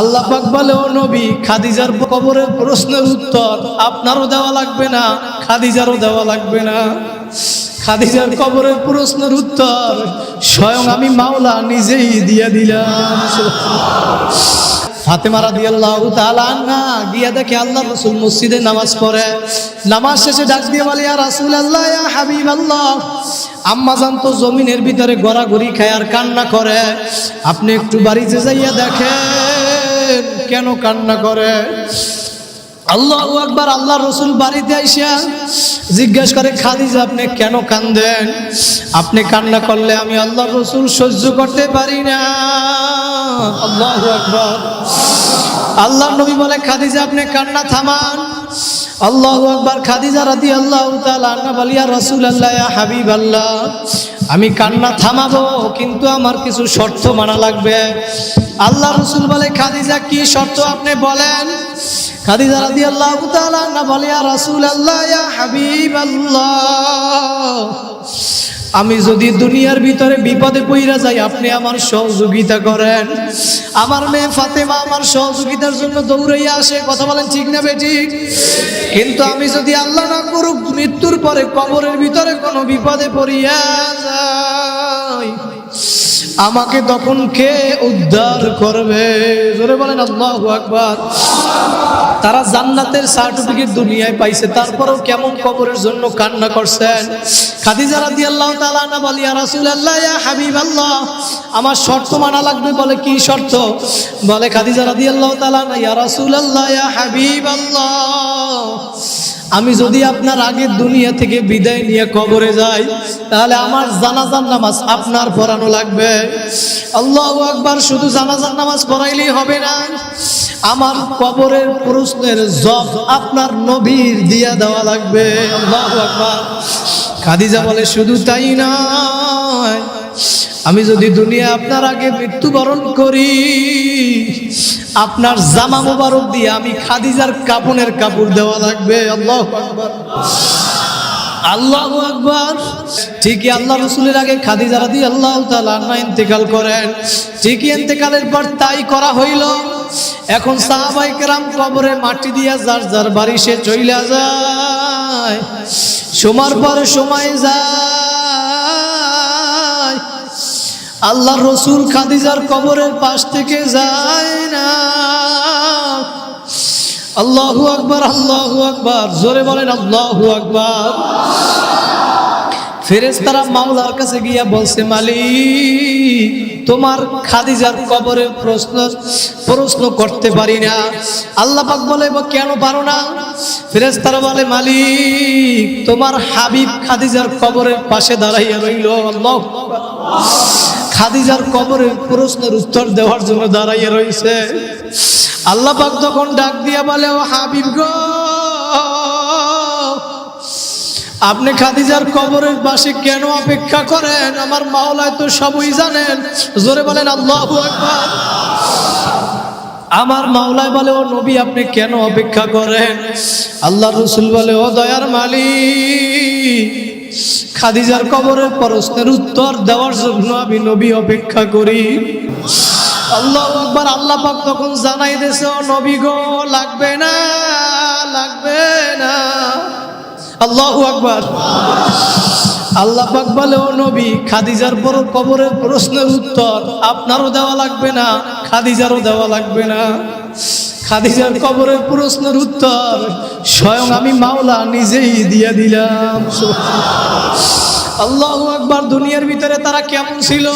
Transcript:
আল্লাহ পাক বলে, ও নবী, খাদিজার কবরের প্রশ্নের উত্তর আপনারও দেওয়া লাগবে না, খাদিজারও দেওয়া লাগবে না। খাদিজার কবরের প্রশ্নের উত্তর স্বয়ং আমি মাওলা নিজেই দিয়ে দিলাম। ফাতেমা রাদিয়াল্লাহু তাআলা আনহা গিয়া দেখে আল্লাহ রাসূল মসজিদে নামাজ পড়ে। নামাজ শেষে ডাক দিয়ে বলে, ইয়া রাসূলুল্লাহ, ইয়া হাবিবাল্লাহ। আম্মা জান তো জমিনের ভিতরে গড়াগড়ি খায় আর কান্না করে। আপনি একটু বাড়িতে যাইয়া দেখেন। কেন কান্না করে? আল্লাহ একবার আল্লাহ রসুল বাড়িতে আইসা জিজ্ঞেস করে, খাদিজা, আপনি কেন কান্দেন? আপনি কান্না করলে আমি আল্লাহ রসুল সহ্য করতে পারি না। আল্লাহ একবার আল্লাহ নবী বলে, খাদিজা, আপনি কান্না থামান। আল্লাহ আকবার, খাদিজা রাদি আল্লাহ তাআলা বলিয়া রসুল আল্লাহ হাবিব আল্লাহ আমি কান্না থামাবো, কিন্তু আমার কিছু শর্ত মানা লাগবে। আল্লাহ রসুল বলে, খাদিজা, কি শর্ত আপনি বলেন? খাদিজা রাদি আল্লাহ তাআলা বলিয়া রসুল আল্লাহ হাবিব আল্লাহ আমি যদি দুনিয়ার ভিতরে বিপদে পইরা যাই, আপনি আমার সহযোগিতা করেন। আমার মেয়ে ফাতেমা আমার সহযোগিতার জন্য দৌড়াইয়া আসে। কথা বলেন ঠিক না বেঠিক কিন্তু আমি যদি আল্লাহ না করুক মৃত্যুর পরে কবরের ভিতরে কোনো বিপদে পড়িয়া যাই আমাকে তখন কে উদ্ধার করবে? জোরে বলেন, আল্লাহ আকবার। তারা জান্নাতের সার্টিফিকেট দুনিয়ায় পাইছে, তারপরেও কেমন কবরের জন্য কান্না করছেন? খাদিজা রাদিয়াল্লাহু তাআলা না বলি, ইয়া রাসূলুল্লাহ, ইয়া হাবিবাল্লাহ। আমার শর্ত মানা লাগবে, বলে, কি শর্ত? বলে, খাদিজা রাদিয়াল্লাহু তাআলা না ইয়া রাসূলুল্লাহ, ইয়া হাবিবাল্লাহ। আমি যদি আপনার আগে দুনিয়া থেকে বিদায় নিয়ে কবরে যাই, তাহলে আমার জানাজার নামাজ আপনার পড়ানো লাগবে। আল্লাহ একবার শুধু জানাজার নামাজ পড়াইলেই হবে না। আমার কবরের প্রশ্নের জব আপনার নবীর দিয়া দেওয়া লাগবে। আল্লাহ একবার খাদিজা বলে, শুধু তাই নয় আমি যদি দুনিয়া আপনার আগে মৃত্যুবরণ করি, আপনার জামা মোবারক দিয়ে আমি খাদিজার কাপনের কাপড় দেওয়া লাগবে। আল্লাহ আল্লাহ আকবার। ঠিকই আল্লাহ রসুলের আগে খাদিজা রাদি আল্লাহ তালা ইন্তেকাল করেন। ঠিকই ইন্তেকালের পর তাই করা হইল। এখন সাহাবাই কবরে মাটি দিয়া যার যার বাড়ি সে চইলা যায়। সময় পর সময় যায়। আল্লাহ রসুল খাদিজার কবরের পাশ থেকে যায় না। আল্লাহু আকবার আল্লাহু আকবার, জোরে বলেন আল্লাহু আকবার। ফেরেশতারা মাওলার কাছে গিয়া বলছে, মালিক, তোমার খাদিজার কবরের প্রশ্ন প্রশ্ন করতে পারি না। আল্লাহ পাক বলে "বা কেন পারো না? ফেরেশতারা বলে, মালিক, তোমার হাবিব খাদিজার কবরের পাশে দাঁড়াইয়া রইল। আল্লাহ খাদিজার কবরের প্রশ্নের উত্তর দেওয়ার জন্য দাঁড়াইয়া রইছে। আল্লাহ পাক তখন ডাক দিয়া বলে, ও হাবিব গো, আপনি খাদিজার কবরের পাশে কেন অপেক্ষা করেন? আমার মাওলায় তো সবই জানেন। জোরে বলেন, আল্লাহ আমার মাওলায় বলে, ও নবী, আপনি কেন অপেক্ষা করেন? আল্লাহ রসুল বলে, ও দয়ার মালিক খাদিজার কবরের প্রশ্নের উত্তর দেওয়ার জন্য আমি নবী অপেক্ষা করি। আল্লাহ আকবার, আল্লাহ পাক তখন জানাই দিয়েছে, ও নবী গো, লাগবে না লাগবে না। আল্লাহু আকবার। আল্লাহ পাক বলে, ও নবী, খাদিজার পর কবরের প্রশ্নের উত্তর আপনারও দেওয়া লাগবে না, খাদিজারও দেওয়া লাগবে না। খাদিজার কবরের প্রশ্নের উত্তর স্বয়ং আমি মাওলা নিজেই দিয়ে দিলাম। আল্লাহ একবার দুনিয়ার ভিতরে তারা কেমন ছিল?